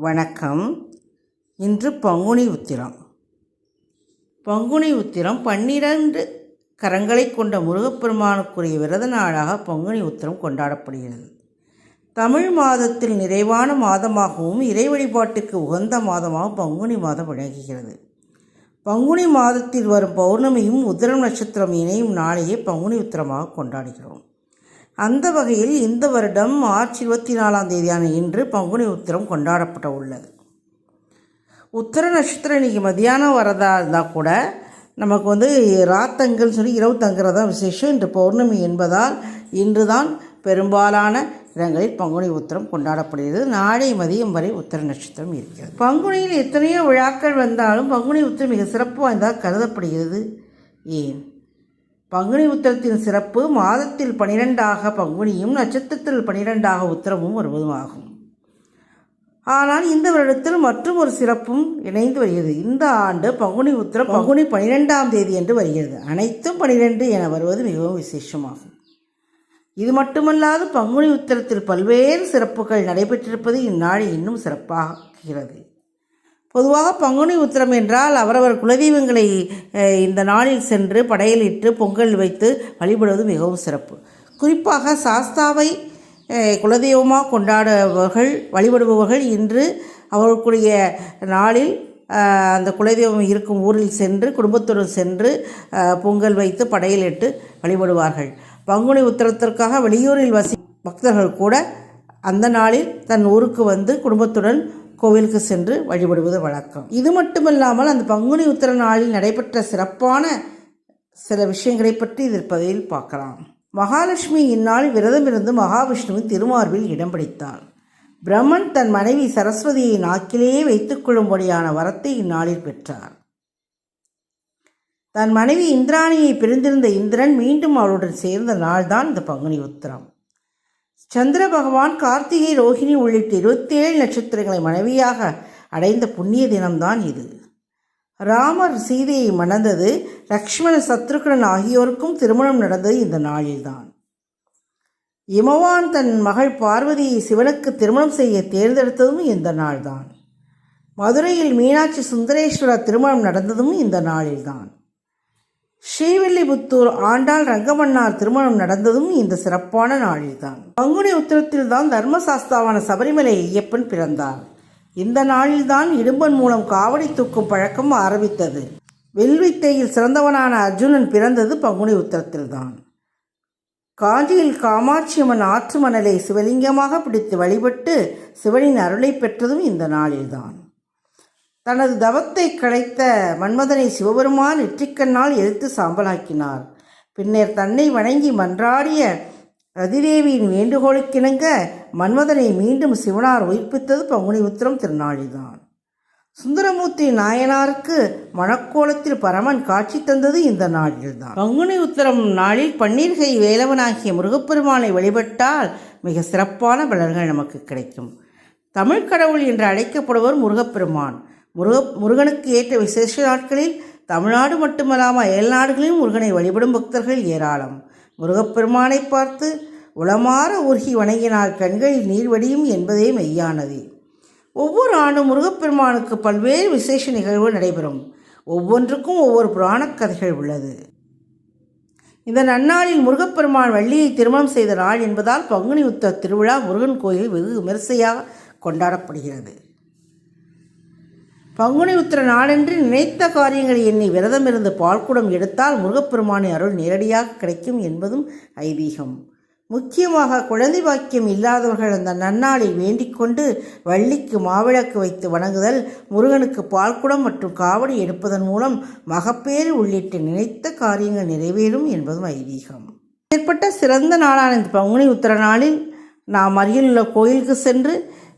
வணக்கம். இன்று பங்குனி உத்திரம். பங்குனி உத்திரம் பன்னிரண்டு கரங்களை கொண்ட முருகப்பெருமானுக்குரிய விரத நாளாக பங்குனி உத்திரம் கொண்டாடப்படுகிறது. தமிழ் மாதத்தில் நிறைவான மாதமாகவும் இறை வழிபாட்டுக்கு உகந்த மாதமாக பங்குனி மாதம் விளங்குகிறது. பங்குனி மாதத்தில் வரும் பௌர்ணமியும் உத்திரம் நட்சத்திரம் இணையும் நாளையே பங்குனி உத்திரமாக கொண்டாடுகிறோம். அந்த வகையில் இந்த வருடம் மார்ச் இருபத்தி நாலாம் தேதியான இன்று பங்குனி உத்திரம் கொண்டாடப்பட உள்ளது. உத்தர நட்சத்திரம் இன்றைக்கி மதியானம் வரதா இருந்தால் கூட நமக்கு வந்து ராத்தங்கள் சொல்லி இரவு தங்குறதா விசேஷம். இன்று பௌர்ணமி என்பதால் இன்று தான் பெரும்பாலான இடங்களில் பங்குனி உத்திரம் கொண்டாடப்படுகிறது. நாளை மதியம் வரை உத்தர நட்சத்திரம் இருக்கிறது. பங்குனியில் எத்தனையோ விழாக்கள் வந்தாலும் பங்குனி உத்திரம் மிக சிறப்பு வாய்ந்ததாக கருதப்படுகிறது. ஏன்? பங்குனி உத்திரத்தின் சிறப்பு மாதத்தில் பனிரெண்டாக பங்குனியும் நட்சத்திரத்தில் பனிரெண்டாக உத்திரமும் வருவதும் ஆகும் ஆனால் இந்த வருடத்தில் மற்றும் ஒரு சிறப்பும் இணைந்து வருகிறது. இந்த ஆண்டு பங்குனி உத்திரம் பங்குனி பனிரெண்டாம் தேதி என்று வருகிறது. அனைத்தும் பனிரெண்டு என வருவது மிகவும் விசேஷமாகும். இது மட்டுமல்லாது பங்குனி உத்திரத்தில் பல்வேறு சிறப்புகள் நடைபெற்றிருப்பது இந்நாளை இன்னும் சிறப்பாகிறது. பொதுவாக பங்குனி உத்திரம் என்றால் அவரவர் குலதெய்வங்களை இந்த நாளில் சென்று படையலிட்டு பொங்கல் வைத்து வழிபடுவது மிகவும் சிறப்பு. குறிப்பாக சாஸ்தாவை குலதெய்வமாக கொண்டாடுபவர்கள் வழிபடுபவர்கள் இன்று அவர்களுடைய நாளில் அந்த குலதெய்வம் இருக்கும் ஊரில் சென்று குடும்பத்துடன் சென்று பொங்கல் வைத்து படையலிட்டு வழிபடுவார்கள். பங்குனி உத்திரத்திற்காக வெளியூரில் வசி பக்தர்கள் கூட அந்த நாளில் தன் ஊருக்கு வந்து குடும்பத்துடன் கோவிலுக்கு சென்று வழிபடுவது வழக்கம். இது மட்டுமல்லாமல் அந்த பங்குனி உத்திர நாளில் நடைபெற்ற சிறப்பான சில விஷயங்களை பற்றி இதில் பதிவில் பார்க்கலாம். மகாலட்சுமி இந்நாளில் விரதமிருந்து மகாவிஷ்ணுவின் திருமார்பில் இடம் பிடித்தாள். பிரம்மன் தன் மனைவி சரஸ்வதியை நாக்கிலேயே வைத்துக் கொள்ளும்படியான வரத்தை இந்நாளில் பெற்றார். தன் மனைவி இந்திராணியை பிரிந்திருந்த இந்திரன் மீண்டும் அவளுடன் சேர்ந்த நாள்தான் இந்த பங்குனி உத்திரம். சந்திர பகவான் கார்த்திகை ரோஹிணி உள்ளிட்ட இருபத்தேழு நட்சத்திரங்களை மனைவியாக அடைந்த புண்ணிய தினம்தான் இது. ராமர் சீதையை மணந்தது லக்ஷ்மண சத்ருகன் ஆகியோருக்கும் திருமணம் நடந்தது இந்த நாளில்தான். இமவான் தன் மகள் பார்வதியை சிவனுக்கு திருமணம் செய்ய தேர்ந்தெடுத்ததும் இந்த நாள்தான். மதுரையில் மீனாட்சி சுந்தரேஸ்வரர் திருமணம் நடந்ததும் இந்த நாளில்தான். ஸ்ரீவில்லிபுத்தூர் ஆண்டாள் ரங்கமன்னார் திருமணம் நடந்ததும் இந்த சிறப்பான நாளில்தான். பங்குனி உத்திரத்தில் தான் தர்மசாஸ்தாவான சபரிமலை ஐயப்பன் பிறந்தார். இந்த நாளில்தான் இடும்பன் மூலம் காவடி தூக்கும் பழக்கம் ஆரம்பித்தது. வில்வித்தையில் சிறந்தவனான அர்ஜுனன் பிறந்தது பங்குனி உத்திரத்தில்தான். காஞ்சியில் காமாட்சியம்மன் ஆற்று மணலை சிவலிங்கமாக பிடித்து வழிபட்டு சிவனின் அருளை பெற்றதும் இந்த நாளில்தான். தனது தவத்தை களைத்த மன்மதனை சிவபெருமான் நெற்றிக்கண்ணால் எதிர்த்து சாம்பலாக்கினார். பின்னர் தன்னை வணங்கி மன்றாடிய ரதிதேவியின் வேண்டுகோளுக்கிணங்க மன்மதனை மீண்டும் சிவனார் உயிர்ப்பித்தது பங்குனி உத்திரம் திருநாளிதான் சுந்தரமூர்த்தி நாயனாருக்கு மணக்கோலத்தில் பரமன் காட்சி தந்தது இந்த நாளில்தான். பங்குனி உத்திரம் நாளில் பன்னீர்கை வேலவனாகிய முருகப்பெருமானை வழிபட்டால் மிக சிறப்பான பலன்கள் நமக்கு கிடைக்கும். தமிழ் கடவுள் என்று அழைக்கப்படுவர் முருகப்பெருமான். முருக முருகனுக்கு ஏற்ற விசேஷ நாட்களில் தமிழ்நாடு மட்டுமல்லாமல் அயல்நாடுகளிலும் முருகனை வழிபடும் பக்தர்கள் ஏராளம். முருகப்பெருமானை பார்த்து உளமாற உருகி வணங்கினால் கண்களில் நீர் வடியும் என்பதே மெய்யானது. ஒவ்வொரு ஆண்டும் முருகப்பெருமானுக்கு பல்வேறு விசேஷ நிகழ்வுகள் நடைபெறும். ஒவ்வொன்றுக்கும் ஒவ்வொரு புராணக் கதைகள் உள்ளது. இந்த நன்னாளில் முருகப்பெருமான் வள்ளியை திருமணம் செய்த நாள் என்பதால் பங்குனி உத்த திருவிழா முருகன் கோயில் வெகு விமரிசையாக கொண்டாடப்படுகிறது. பங்குனி உத்திர நாளன்று நினைத்த காரியங்களை எண்ணி விரதமிருந்து பால்குடம் எடுத்தால் முருகப்பெருமானின் அருள் நேரடியாக கிடைக்கும் என்பதும் ஐதீகம். முக்கியமாக குழந்தை பாக்கியம் இல்லாதவர்கள் அந்த நன்னாளில் வேண்டிக் கொண்டு வள்ளிக்கு மாவிளக்கு வைத்து வணங்குதல் முருகனுக்கு பால்குடம் மற்றும் காவடி எடுப்பதன் மூலம் மகப்பேறு உள்ளிட்ட நினைத்த காரியங்கள் நிறைவேறும் என்பதும் ஐதீகம். ஏற்பட்ட சிறந்த நாளான இந்த பங்குனி உத்திர நாளில் நாம் அருகிலுள்ள கோயிலுக்கு சென்று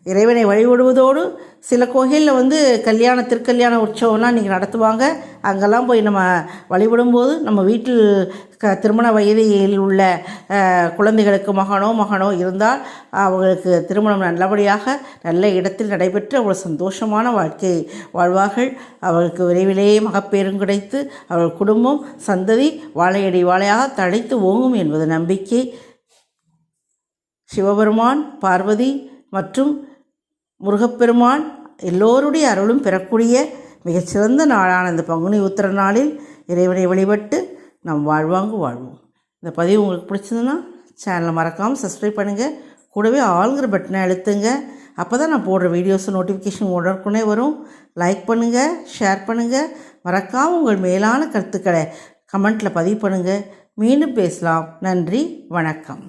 இறைவனை வழிபடுவதோடு சில கோயிலில் வந்து கல்யாண திருக்கல்யாண உற்சவம்லாம் இன்றைக்கி நடத்துவாங்க. அங்கெல்லாம் போய் நம்ம வழிபடும்போது நம்ம வீட்டில் க திருமண வயதில் உள்ள குழந்தைகளுக்கு மகனோ மகனோ இருந்தால் அவங்களுக்கு திருமணம் நல்லபடியாக நல்ல இடத்தில் நடைபெற்று அவ்வளோ சந்தோஷமான வாழ்க்கை வாழ்வார்கள். அவர்களுக்கு விரைவிலேயே மகப்பேரும் கிடைத்து அவர்கள் குடும்பம் சந்ததி வாழையடி வாழையாக தழைத்து ஓங்கும் என்பது நம்பிக்கை. சிவபெருமான் பார்வதி மற்றும் முருகப்பெருமான் எல்லோருடைய அருளும் பெறக்கூடிய மிகச்சிறந்த நாளான இந்த பங்குனி உத்திர நாளில் இறைவனை வழிபட்டு நாம் வாழ்வாங்கு வாழ்வோம். இந்த பதிவு உங்களுக்கு பிடிச்சதுன்னா சேனலை மறக்காமல் சப்ஸ்கிரைப் பண்ணுங்கள் கூடவே ஆளுங்கிற பட்டனை அழுத்துங்க. அப்போ தான் நான் போடுற வீடியோஸ் நோட்டிஃபிகேஷன் உடனுக்குனே வரும். லைக் பண்ணுங்கள் ஷேர் பண்ணுங்கள் மறக்காமல் உங்கள் மேலான கருத்துக்களை கமெண்ட்டில் பதிவு பண்ணுங்கள் மீண்டும் பேசலாம். நன்றி வணக்கம்.